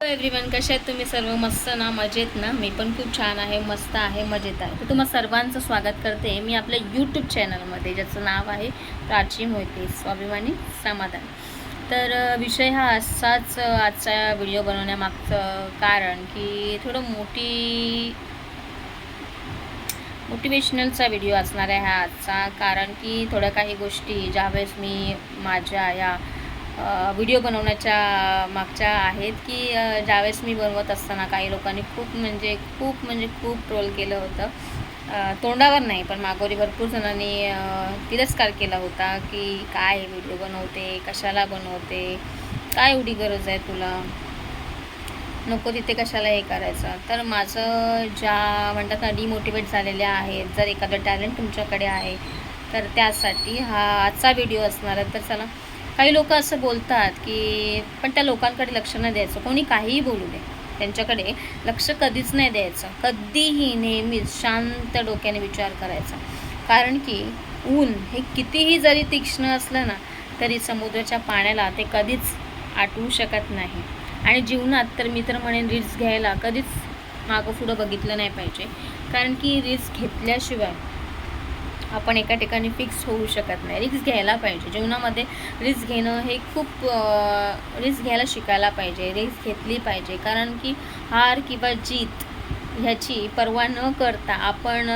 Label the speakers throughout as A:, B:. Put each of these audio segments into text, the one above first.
A: Everyone कसे आहेत तुम्ही? सर्व मस्त ना मजेत ना? मी पण खूप छान आहे मस्त आहे मजेत आहे. तर तुम्हाला सर्वांचं स्वागत करते मी आपल्या यूट्यूब चॅनलमध्ये ज्याचं नाव आहे प्राची मोहिते स्वाभिमानी समाधान. तर विषय हा असाच आजचा व्हिडिओ बनवण्यामागचं कारण की थोडं मोठी मोटिवेशनलचा व्हिडिओ असणार आहे हा आजचा. कारण की थोड्या काही गोष्टी ज्यावेळेस मी माझ्या या व्हिडिओ बनवण्याच्या मागच्या आहेत की ज्यावेळेस मी बनवत असताना काही लोकांनी खूप म्हणजे खूप म्हणजे खूप ट्रोल केलं होतं. तोंडावर नाही पण मागोरी भरपूर जणांनी तिरस्कार केला होता की काय व्हिडिओ बनवते कशाला बनवते काय एवढी गरज आहे तुला? नको तिथे कशाला हे करायचं? तर माझं ज्या म्हणतात ना डिमोटिवेट झालेल्या आहेत जर एखादं टॅलेंट तुमच्याकडे आहे तर त्यासाठी हा आजचा व्हिडिओ असणार आहे. तर चला काही लोक असं बोलतात की पण त्या लोकांकडे लक्ष नाही द्यायचं. कोणी काहीही बोलू दे त्यांच्याकडे लक्ष कधीच नाही द्यायचं. कधीही नेहमीच शांत डोक्याने विचार करायचा. कारण की ऊन हे कितीही जरी तीक्ष्ण असलं ना तरी समुद्राच्या पाण्याला ते कधीच आटवू शकत नाही. आणि जीवनात तर मी तर म्हणेन रिस्क घ्यायला कधीच मागं पुढं बघितलं नाही पाहिजे. कारण की रिस्क घेतल्याशिवाय आपण एका ठिकाणी फिक्स होऊ शकत नाही. रिस्क घ्यायला पाहिजे. जीवनामध्ये रिस्क घेणं हे खूप रिस्क घ्यायला शिकायला पाहिजे. रिस्क घेतली पाहिजे. कारण की हार किंवा जीत ह्याची पर्वा न करता आपण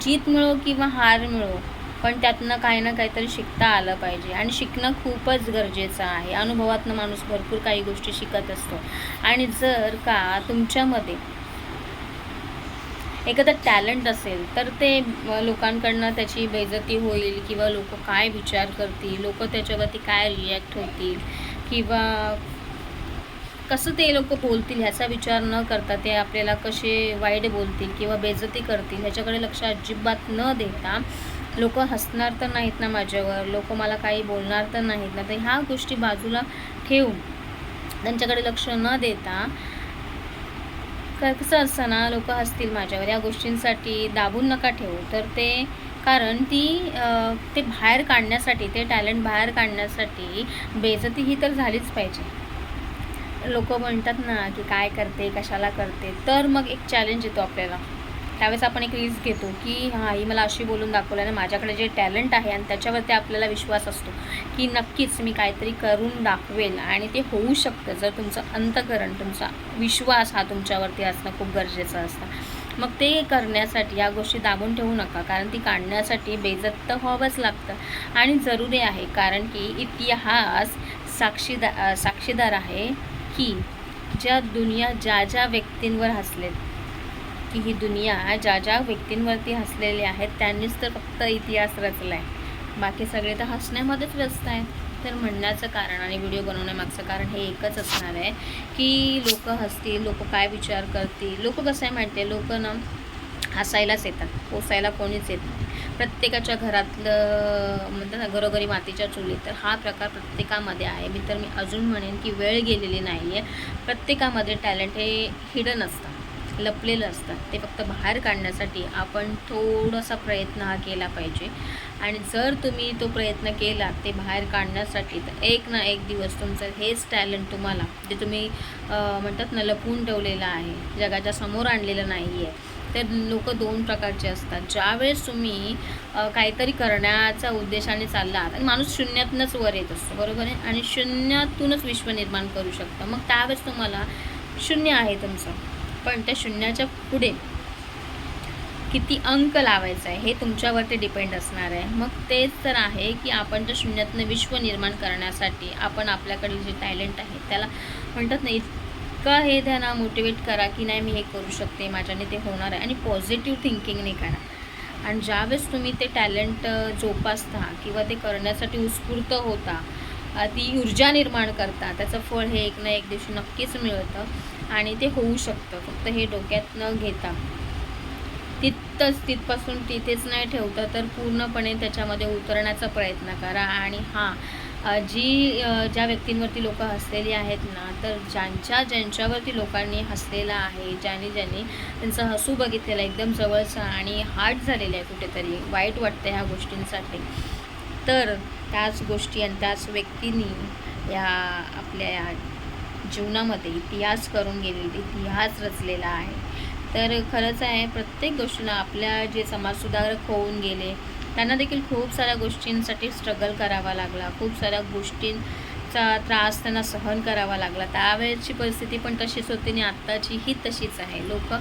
A: जीत मिळो किंवा हार मिळो पण त्यातनं काही ना काहीतरी शिकता आलं पाहिजे. आणि शिकणं खूपच गरजेचं आहे. अनुभवातनं माणूस भरपूर काही गोष्टी शिकत असतो. आणि जर का तुमच्यामध्ये एखादं टॅलेंट असेल तर ते लोकांकडनं त्याची बेइज्जती होईल किंवा लोक काय विचार करतील लोक त्याच्यावरती काय रिॲक्ट होतील किंवा कसं ते लोक बोलतील ह्याचा विचार न करता ते आपल्याला कसे वाईट बोलतील किंवा बेइज्जती करतील ह्याच्याकडे लक्ष अजिबात न देता लोक हसणार तर नाहीत ना माझ्यावर लोक मला काही बोलणार तर नाहीत ना तर ह्या गोष्टी बाजूला ठेवून त्यांच्याकडे लक्ष न देता कसं असतं ना लोक हसतील माझ्यावर. या गोष्टींसाठी दाबून नका ठेवू. तर ते कारण ती ते बाहेर काढण्यासाठी ते टॅलेंट बाहेर काढण्यासाठी बेइज्जती ही तर झालीच पाहिजे. लोक म्हणतात ना की काय करते कशाला करते? तर मग एक चॅलेंज येतो आपल्याला. त्यावेळेस आपण एक रिस्क घेतो की हां ही मला अशी बोलून दाखवलं आणि माझ्याकडे जे टॅलेंट आहे आणि त्याच्यावरती आपल्याला विश्वास असतो की नक्कीच मी काहीतरी करून दाखवेल. आणि ते होऊ शकतं जर तुमचं अंतकरण तुमचा विश्वास हा तुमच्यावरती असणं खूप गरजेचं असतं. मग ते करण्यासाठी या गोष्टी दाबून ठेवू नका कारण ती काढण्यासाठी बेजत्त व्हावंच लागतं. आणि जरुरी आहे कारण की इतिहास साक्षीदा साक्षीदार आहे की ज्या दुनिया ज्या ज्या व्यक्तींवर हसलेत की ही दुनिया ज्या ज्या व्यक्तींवरती हसलेली आहेत त्यांनीच तर फक्त इतिहास रचला आहे बाकी सगळे तर हसण्यामध्येच व्यस्त आहेत. तर म्हणण्याचं कारण आणि व्हिडिओ बनवण्यामागचं कारण हे एकच असणार आहे की लोक हसतील लोक काय विचार करतील लोक कसं आहे माहिती आहे? लोक ना हसायलाच येतात पोसायला कोणीच येत नाही. प्रत्येकाच्या घरातलं म्हणतात ना घरोघरी मातीच्या चुली तर हा प्रकार प्रत्येकामध्ये आहे. मी तर मी अजून म्हणेन की वेळ गेलेली नाही आहे प्रत्येकामध्ये टॅलेंट हे हिडन असतं. लपलेलं असतं. ते फक्त बाहेर काढण्यासाठी आपण थोडासा प्रयत्न हा केला पाहिजे. आणि जर तुम्ही तो प्रयत्न केला ते बाहेर काढण्यासाठी तर एक ना एक दिवस तुमचं हेच टॅलेंट तुम्हाला जे तुम्ही म्हणतात ना लपवून ठेवलेलं आहे जगाच्या समोर आणलेलं नाही आहे तर लोक दोन प्रकारचे असतात. ज्यावेळेस तुम्ही काहीतरी करण्याचा उद्देशाने चालला आहात आणि माणूस शून्यातूनच वर येत असतो बरोबर आहे? आणि शून्यातूनच विश्व निर्माण करू शकतं. मग त्यावेळेस तुम्हाला शून्य आहे तुमचं. पण त्या शून्याच्या पुढे किती अंक लावायचा आहे हे तुमच्यावरती डिपेंड असणार आहे. मग तेच तर आहे की आपण त्या शून्यातनं विश्व निर्माण करण्यासाठी आपण आपल्याकडे जे टॅलेंट आहे त्याला म्हणतात ना इतकं हे त्यांना मोटिवेट करा की नाही मी हे करू शकते माझ्याने ते होणार आहे. आणि पॉझिटिव्ह थिंकिंगने करा. आणि ज्यावेळेस तुम्ही ते टॅलेंट जोपासता किंवा ते करण्यासाठी उत्स्फूर्त होता ती ऊर्जा निर्माण करता त्याचं फळ हे एक ना एक दिवशी नक्कीच मिळतं. आणि ते होऊ शकतं. फक्त हे डोक्यात न घेता. तिथंच तिथपासून तिथेच नाही ठेवता तर पूर्णपणे त्याच्यामध्ये उतरण्याचा प्रयत्न करा. आणि हां जी ज्या व्यक्तींवरती लोक हसलेली आहेत ना तर ज्यांच्या ज्यांच्यावरती लोकांनी हसलेलं आहे ज्यांनी ज्यांनी त्यांचं हसू बघितलेलं आहे एकदम जवळचं आणि हार्ट झालेलं आहे कुठेतरी वाईट वाटतं ह्या गोष्टींसाठी. तर त्याच गोष्टी आणि त्याच व्यक्तींनी या आपल्या या जीवनामध्ये इतिहास करून गेलेले इतिहास रचलेला आहे. तर खरंच आहे प्रत्येक गोष्टीला आपल्या जे समाजसुधारक होऊन गेले त्यांना देखील खूप साऱ्या गोष्टींसाठी स्ट्रगल करावा लागला. खूप साऱ्या गोष्टींचा त्रास त्यांना सहन करावा लागला. त्यावेळेची परिस्थिती पण तशीच होती आणि आत्ताची ही तशीच आहे. लोक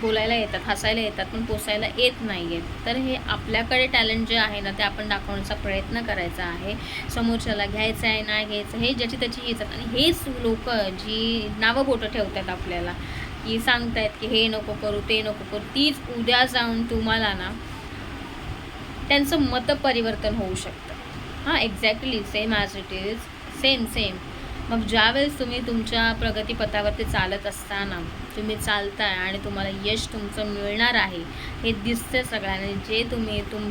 A: बोलायला येतात हसायला येतात पण पोसायला येत नाही आहेत तर हे आपल्याकडे टॅलेंट जे आहे ना ते आपण दाखवण्याचा प्रयत्न करायचा आहे. समोरच्याला घ्यायचं आहे नाही घ्यायचं हे ज्याची त्याची येतात आणि हेच लोक जी नावं बोटं ठेवतात आपल्याला की सांगतायत की हे नको करू ते नको करू तीच उद्या जाऊन तुम्हाला ना त्यांचं मत परिवर्तन होऊ शकतं. हां exactly same as it is same same मग ज्यावेळेस तुम्ही तुमच्या प्रगतीपथावरती चालत असताना तुम्ही चालताय आणि तुम्हाला यश तुमचं मिळणार आहे हे दिसतं सगळ्यांनी. जे तुम्ही तुम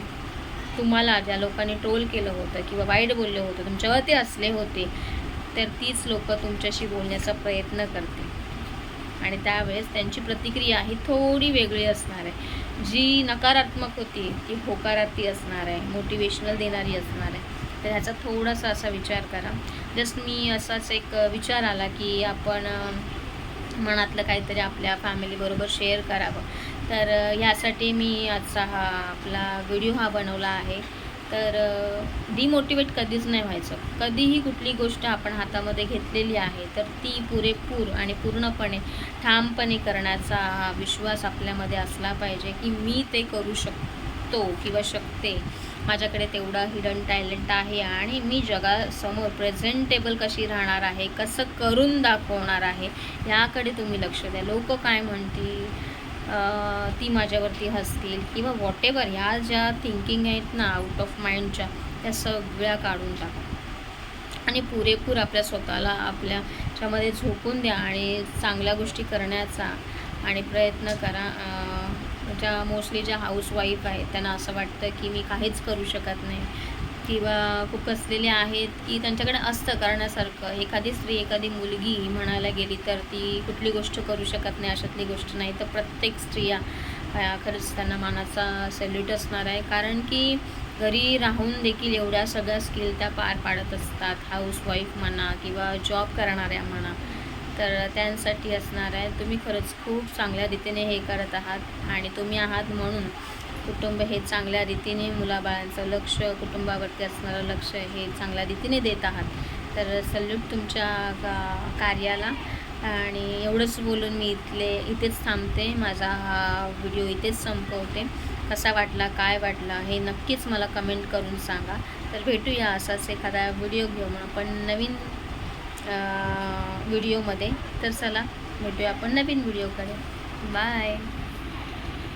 A: तुम्हाला ज्या लोकांनी ट्रोल केलं होतं किंवा वाईट बोलले होतं तुमच्यावरती असले होते तर तीच लोक तुमच्याशी बोलण्याचा प्रयत्न करते आणि त्यावेळेस त्यांची प्रतिक्रिया ही थोडी वेगळी असणार आहे. जी नकारात्मक होती ती होकारार्थी असणार आहे मोटिवेशनल देणारी असणार आहे. तर ह्याचा थोडासा असा विचार करा. जस्ट मी असाच एक विचार आला की आपण मनातलं काहीतरी आपल्या फॅमिलीबरोबर शेअर करावं. तर ह्यासाठी मी आजचा हा आपला व्हिडिओ हा बनवला आहे. तर डिमोटिवेट कधीच नाही व्हायचं. कधीही कुठली गोष्ट आपण हातामध्ये घेतलेली आहे तर ती पुरेपूर आणि पूर्णपणे ठामपणे करण्याचा हा विश्वास आपल्यामध्ये असला पाहिजे की मी ते करू शकतो किंवा शकते. माझ्याकडे तेवढा हिडन टॅलेंट आहे आणि मी जगासमोर प्रेझेंटेबल कशी राहणार आहे कसं करून दाखवणार आहे ह्याकडे तुम्ही लक्ष द्या. लोक काय म्हणतील ती माझ्यावरती हसतील किंवा वॉट एवर ह्या ज्या थिंकिंग आहेत ना आउट ऑफ माइंडच्या त्या सगळ्या काढून टाका. आणि पुरेपूर आपल्या स्वतःला आपल्याच्यामध्ये झोकून द्या आणि चांगल्या गोष्टी करण्याचा आणि प्रयत्न करा. ज्या मोस्टली ज्या हाऊसवाईफ आहेत त्यांना असं वाटतं की मी काहीच करू शकत नाही. किंवा खूप कसलेले आहेत की त्यांच्याकडे असतं करण्यासारखं. एखादी स्त्री एखादी मुलगी म्हणायला गेली तर ती कुठली गोष्ट करू शकत नाही अशातली गोष्ट नाही. तर प्रत्येक स्त्रिया खरंच त्यांना मानाचा सॅल्यूट असणार आहे. कारण की घरी राहून देखील एवढ्या सगळ्या स्किल त्या पार पाडत असतात. हाऊसवाईफ म्हणा किंवा जॉब करणाऱ्या म्हणा. तर त्यांसाठी असणार आहे. तुम्ही खरंच खूप चांगल्या रीतीने हे करत आहात आणि तुम्ही आहात म्हणून कुटुंब हे चांगल्या रीतीने मुलाबाळांचं लक्ष कुटुंबावरती असणारं लक्ष हे चांगल्या रीतीने देत आहात. तर सल्यूट तुमच्या का कार्याला आणि एवढंच बोलून मी इथले इथेच थांबते. माझा हा व्हिडिओ इथेच संपवते. कसा वाटला काय वाटला हे नक्कीच मला कमेंट करून सांगा. तर भेटूया असाच एखादा व्हिडिओ घेऊन. आपण नवीन व्हिडिओमध्ये. तर चला भेटूया आपण नवीन व्हिडिओकडे. बाय.